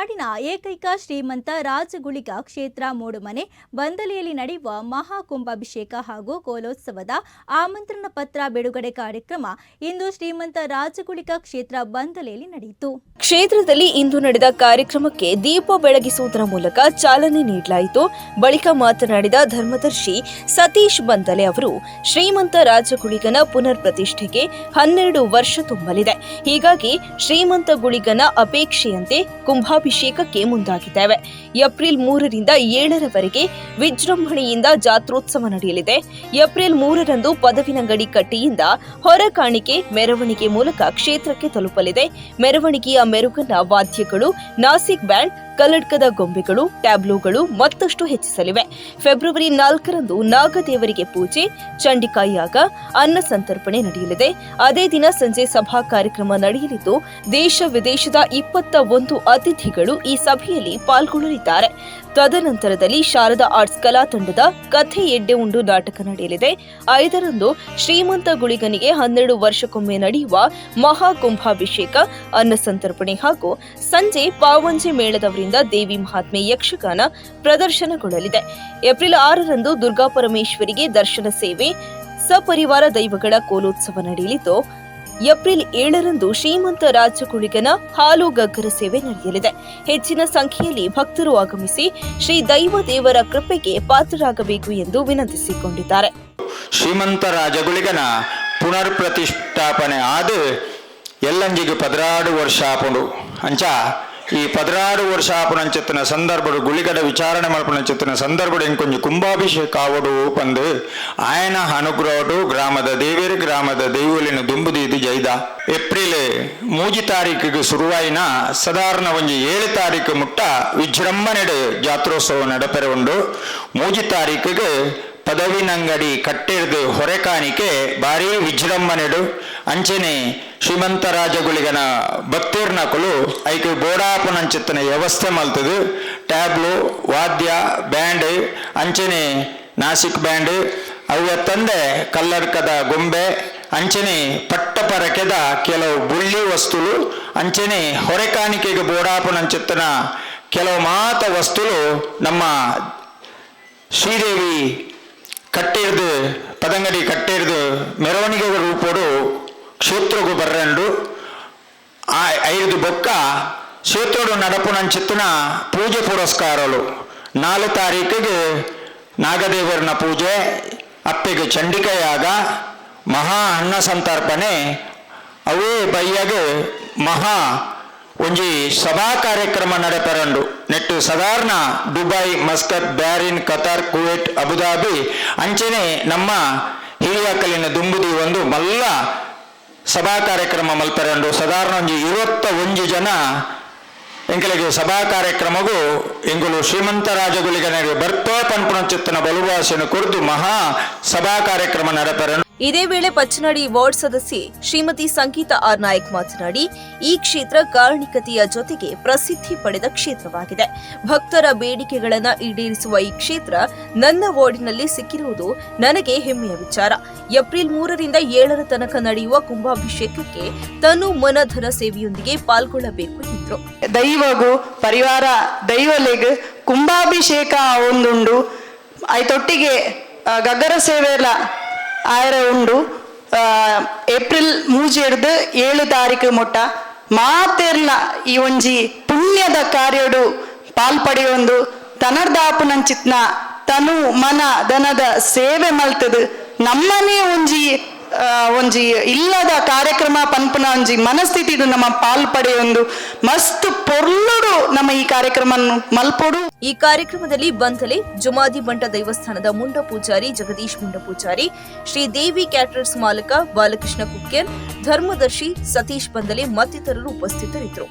ಮಲೆನಾಡಿನ ಏಕೈಕ ಶ್ರೀಮಂತ ರಾಜಗುಳಿಗ ಕ್ಷೇತ್ರ ಮೂಡುಮನೆ ಬಂದಲಿಯಲ್ಲಿ ನಡೆಯುವ ಮಹಾಕುಂಭಾಭಿಷೇಕ ಹಾಗೂ ಕೋಲೋತ್ಸವದ ಆಮಂತ್ರಣ ಪತ್ರ ಬಿಡುಗಡೆ ಕಾರ್ಯಕ್ರಮ ಇಂದು ಶ್ರೀಮಂತ ರಾಜಗುಳಿಗ ಕ್ಷೇತ್ರ ಬಂದಲೆಯಲ್ಲಿ ನಡೆಯಿತು. ಕ್ಷೇತ್ರದಲ್ಲಿ ಇಂದು ನಡೆದ ಕಾರ್ಯಕ್ರಮಕ್ಕೆ ದೀಪ ಬೆಳಗಿಸುವುದರ ಮೂಲಕ ಚಾಲನೆ ನೀಡಲಾಯಿತು. ಬಳಿಕ ಮಾತನಾಡಿದ ಧರ್ಮದರ್ಶಿ ಸತೀಶ್ ಬಂದಲೆ ಅವರು, ಶ್ರೀಮಂತ ರಾಜಗುಳಿಗನ ಪುನರ್ ಪ್ರತಿಷ್ಠೆಗೆ ಹನ್ನೆರಡು ವರ್ಷ ತುಂಬಲಿದೆ. ಹೀಗಾಗಿ ಶ್ರೀಮಂತ ಗುಳಿಗನ ಅಪೇಕ್ಷೆಯಂತೆ ಕುಂಭಾಭಿಷೇಕಕ್ಕೆ ಮುಂದಾಗಿದ್ದೇವೆ. ಏಪ್ರಿಲ್ ಮೂರರಿಂದ ಏಳರವರೆಗೆ ವಿಜೃಂಭಣೆಯಿಂದ ಜಾತ್ರೋತ್ಸವ ನಡೆಯಲಿದೆ. ಏಪ್ರಿಲ್ ಮೂರರಂದು ಪದವಿನಂಗಡಿ ಕಟ್ಟೆಯಿಂದ ಹೊರ ಕಾಣಿಕೆ, ಮೆರವಣಿಗೆ ಮೂಲಕ ಕ್ಷೇತ್ರಕ್ಕೆ ತಲುಪಲಿದೆ. ಮೆರವಣಿಗೆಯ ಮೆರುಗನ್ನ ವಾದ್ಯಗಳು, ನಾಸಿಕ್ ಬ್ಯಾಂಡ್ ಕಲ್ಲಡ್ಕದ ಗೊಂಬೆಗಳು, ಟ್ಯಾಬ್ಲೋಗಳು ಮತ್ತಷ್ಟು ಹೆಚ್ಚಿಸಲಿವೆ. ಫೆಬ್ರವರಿ ನಾಲ್ಕರಂದು ನಾಗದೇವರಿಗೆ ಪೂಜೆ ಚಂಡಿಕಾ ಅನ್ನ ಸಂತರ್ಪಣೆ ನಡೆಯಲಿದೆ. ಅದೇ ದಿನ ಸಂಜೆ ಸಭಾ ಕಾರ್ಯಕ್ರಮ ನಡೆಯಲಿದ್ದು, ದೇಶ ವಿದೇಶದ ಇಪ್ಪತ್ತ ಒಂದು ಅತಿಥಿಗಳು ಈ ಸಭೆಯಲ್ಲಿ ಪಾಲ್ಗೊಳ್ಳಲಿದ್ದಾರೆ. ತದನಂತರದಲ್ಲಿ ಶಾರದಾ ಆರ್ಟ್ಸ್ ಕಲಾ ತಂಡದ ಕಥೆ ಎಡ್ಡೆ ಉಂಡು ನಾಟಕ ನಡೆಯಲಿದೆ. ಐದರಂದು ಶ್ರೀಮಂತ ಗುಳಿಗನಿಗೆ ಹನ್ನೆರಡು ವರ್ಷಕ್ಕೊಮ್ಮೆ ನಡೆಯುವ ಮಹಾಕುಂಭಾಭಿಷೇಕ, ಅನ್ನ ಸಂತರ್ಪಣೆ ಹಾಗೂ ಸಂಜೆ ಪಾವಂಜೆ ಮೇಳದವರಿಂದ ದೇವಿ ಮಹಾತ್ಮೆ ಯಕ್ಷಗಾನ ಪ್ರದರ್ಶನಗೊಳ್ಳಲಿದೆ. ಏಪ್ರಿಲ್ ಆರರಂದು ದುರ್ಗಾ ಪರಮೇಶ್ವರಿಗೆ ದರ್ಶನ ಸೇವೆ, ಸಪರಿವಾರ ದೈವಗಳ ಕೋಲೋತ್ಸವ ನಡೆಯಲಿದ್ದು ಏಪ್ರಿಲ್ ಏಳರಂದು ಶ್ರೀಮಂತ ರಾಜಗುಳಿಗನ ಹಾಲು ಗಗ್ಗರ ಸೇವೆ ನಡೆಯಲಿದೆ. ಹೆಚ್ಚಿನ ಸಂಖ್ಯೆಯಲ್ಲಿ ಭಕ್ತರು ಆಗಮಿಸಿ ಶ್ರೀ ದೈವ ದೇವರ ಕೃಪೆಗೆ ಪಾತ್ರರಾಗಬೇಕು ಎಂದು ವಿನಂತಿಸಿಕೊಂಡಿದ್ದಾರೆ. ಶ್ರೀಮಂತ ರಾಜಗುಳಿಗನ ಪುನರ್ ಪ್ರತಿಷ್ಠಾಪನೆ ಆದ ಎಲ್ಲಂಜಿಗೆ ಪದರಾಡು ವರ್ಷ ಆಪುಂಡು. ಈ ಪದರಾಡು ವರ್ಷ సందర్భుడు ಸಂದರ್ಭಡು విచారణ ವಿಚಾರಣೆ చెత్తిన సందర్భుడు ఇంకొంచెం ಕುಂಭಾಭಿಷೇಕ ಆವಡು ಪಂದು. ಆಯನ ಅನುಗ್ರಹಡು ಗ್ರಾಮದ ದೇವೇರಿ ಗ್ರಾಮದ ದೈವಲಿನ ದುಂಬುದೀದು ಜೈದ. ಏಪ್ರಿಲ್ ಮೂಜಿ ತಾರೀಕಿಗೆ ಶುರುವಾಯಿನ ಸಾಧಾರಣ ಒಂಜಿ ಏಳು ತಾರೀಕು ಮುಟ್ಟ ವಿಜೃಂಭಣೆಡೆ ಜಾತ್ರೋತ್ಸವ ನಡಪೆರೆ ಉಂಡು ಮೂಜಿ ತಾರೀಕಿಗೆ ಪದವಿನಂಗಡಿ ಕಟ್ಟಿರ್ದು ಹೊರೆಕಾಣಿಕೆ, ಭಾರಿ ವಿಜೃಂಭಣೆಡು ಅಂಚನೆ ಶ್ರೀಮಂತ ರಾಜಗುಳಿಗನ ಭಕ್ತಿರ್ನಕಲು ಐಕೆ ಬೋಡಾಪನಂಚಿತ್ತನ ವ್ಯವಸ್ಥೆ ಮಲ್ತದು. ಟ್ಯಾಬ್ಲು, ವಾದ್ಯ, ಬ್ಯಾಂಡ್, ಅಂಚನೆ ನಾಸಿಕ್ ಬ್ಯಾಂಡ್, ಅವು ತಂದೆ ಕಲ್ಲರ್ಕದ ಗೊಂಬೆ. ಅಂಚನೆ ಪಟ್ಟಪರಕೆದ ಕೆಲವು ಬುಳ್ಳಿ ವಸ್ತುಲು. ಅಂಚನೆ ಹೊರೆಕಾಣಿಕೆಗೆ ಬೋಡಾಪನಂಚಿತ್ತನ ಕೆಲವು ಮಾತ ವಸ್ತುಲು. ನಮ್ಮ ಶ್ರೀದೇವಿ ಪದಂಗಡಿ ಕಟ್ಟಿರ್ದು ಮೆರವಣಿಗೆ ರೂಪೋಡು ಕ್ಷೇತ್ರಗೂ ಬರ್ರಂಡು. ಆ ಐದು ಬೊಕ್ಕ ಕ್ಷೇತ್ರೋಡು ನಡಪುನಂಚಿತ್ತಿನ ಪೂಜೆ ಪುರಸ್ಕಾರಲು. ನಾಲ್ಕು ತಾರೀಕಿಗೆ ನಾಗದೇವರನ ಪೂಜೆ, ಅಪ್ಪೆಗೆ ಚಂಡಿಕೆಯಾಗ, ಮಹಾ ಅನ್ನ ಸಂತರ್ಪಣೆ, ಅವೇ ಬಯ್ಯಗೆ ಮಹಾ ಒಂಜಿ ಸಭಾ ಕಾರ್ಯಕ್ರಮ ನಡೆಪರಂಡು. ನೆಟ್ಟು ಸಾಧಾರಣ Dubai, Muscat, Bahrain, Qatar, Kuwait, Abu Dhabi, ಅಂಚನೆ ನಮ್ಮ ಹಿರಿಯಕಲಿನ ದುಂಬುದಿ ಒಂದು ಮಲ್ಲ ಸಭಾ ಕಾರ್ಯಕ್ರಮ ಮಲ್ಪರಂಡು. ಸಾಧಾರಣ ಒಂಜಿ ಇರುವತ್ತ ಒಂಜಿ ಜನ ಎಂಕಲಿಗೆ ಸಭಾ ಕಾರ್ಯಕ್ರಮಗೂ ಎಂಗುಲು ಶ್ರೀಮಂತ ರಾಜಗುಳಿಗನಿಗೆ ಬರ್ತೋ ಪನ್ಪುಣಚಿತ್ತನ ಬಲುಭಾಷೆಯನ್ನು ಕುರಿತು ಮಹಾ ಸಭಾ ಕಾರ್ಯಕ್ರಮ ನಡಪರಂಡು ಇದೇ ವೇಳೆ ಪಚ್ಚನಾಡಿ ವಾರ್ಡ್ ಸದಸ್ಯೆ ಶ್ರೀಮತಿ ಸಂಗೀತ ಆರ್ ನಾಯಕ್ ಮಾತನಾಡಿ, ಈ ಕ್ಷೇತ್ರ ಕಾರಣಿಕತೆಯ ಜೊತೆಗೆ ಪ್ರಸಿದ್ಧಿ ಪಡೆದ ಕ್ಷೇತ್ರವಾಗಿದೆ. ಭಕ್ತರ ಬೇಡಿಕೆಗಳನ್ನು ಈಡೇರಿಸುವ ಈ ಕ್ಷೇತ್ರ ನನ್ನ ವಾರ್ಡಿನಲ್ಲಿ ಸಿಕ್ಕಿರುವುದು ನನಗೆ ಹೆಮ್ಮೆಯ ವಿಚಾರ. ಏಪ್ರಿಲ್ ಮೂರರಿಂದ ಏಳರ ತನಕ ನಡೆಯುವ ಕುಂಭಾಭಿಷೇಕಕ್ಕೆ ತನು ಮನಧನ ಸೇವೆಯೊಂದಿಗೆ ಪಾಲ್ಗೊಳ್ಳಬೇಕು ಎಂದರು. ದೈವಗು, ಪರಿವಾರ, ದೈವಲೆಗ್ ಕುಂಭಾಭಿಷೇಕ ಒಂದುಂಡು. ಆಯ್ತೊಟ್ಟಿಗೆ ಗಗರ ಗಗ್ಗರ ಸೇವೆಲ ಆಯರ ಉಂಡು. ಆ, ಏಪ್ರಿಲ್ ಮೂಜೆಡ್ದು ಏಳು ತಾರೀಕು ಮೊಟ್ಟ ಮಾತೆರ್ಲ ಈ ಒಂಜಿ ಪುಣ್ಯದ ಕಾರ್ಯಡು ಪಾಲ್ಪಡೆಯೊಂದು ತನರ್ದಾಪುನಂಚಿತ್ನ ತನು ಮನ ದನದ ಸೇವೆ ಮಲ್ತದು. ನಮ್ಮನೆ ಒಂಜಿ ಒಂಜಿ ಇಲ್ಲದ ಕಾರ್ಯಕ್ರಮ ಪನ್ಪುನ ಒಂಜಿ ಮನಸ್ಥಿತಿಡು ನಮ್ಮ ಪಾಲ್ಪಡೆಯೊಂದು ಮಸ್ತ್ ಪೊರ್ಲುಡು ನಮ್ಮ ಈ ಕಾರ್ಯಕ್ರಮ ಮಲ್ಪೊಡು. ಈ ಕಾರ್ಯಕ್ರಮದಲ್ಲಿ ಬಂತಲೆ ಜುಮಾದಿ ಬಂಟ ದೇವಸ್ಥಾನದ ಮುಂಡ ಪೂಜಾರಿ ಜಗದೀಶ್ ಮುಂಡ ಪೂಜಾರಿ, ಶ್ರೀ ದೇವಿ ಕ್ಯಾಟರರ್ಸ್ ಮಾಲಕ ಬಾಲಕೃಷ್ಣ ಕುಕ್ಕೆ, ಧರ್ಮದರ್ಶಿ ಸತೀಶ್ ಬಂದಲೆ ಮತ್ತಿತರರು ಉಪಸ್ಥಿತರಿದ್ದರು.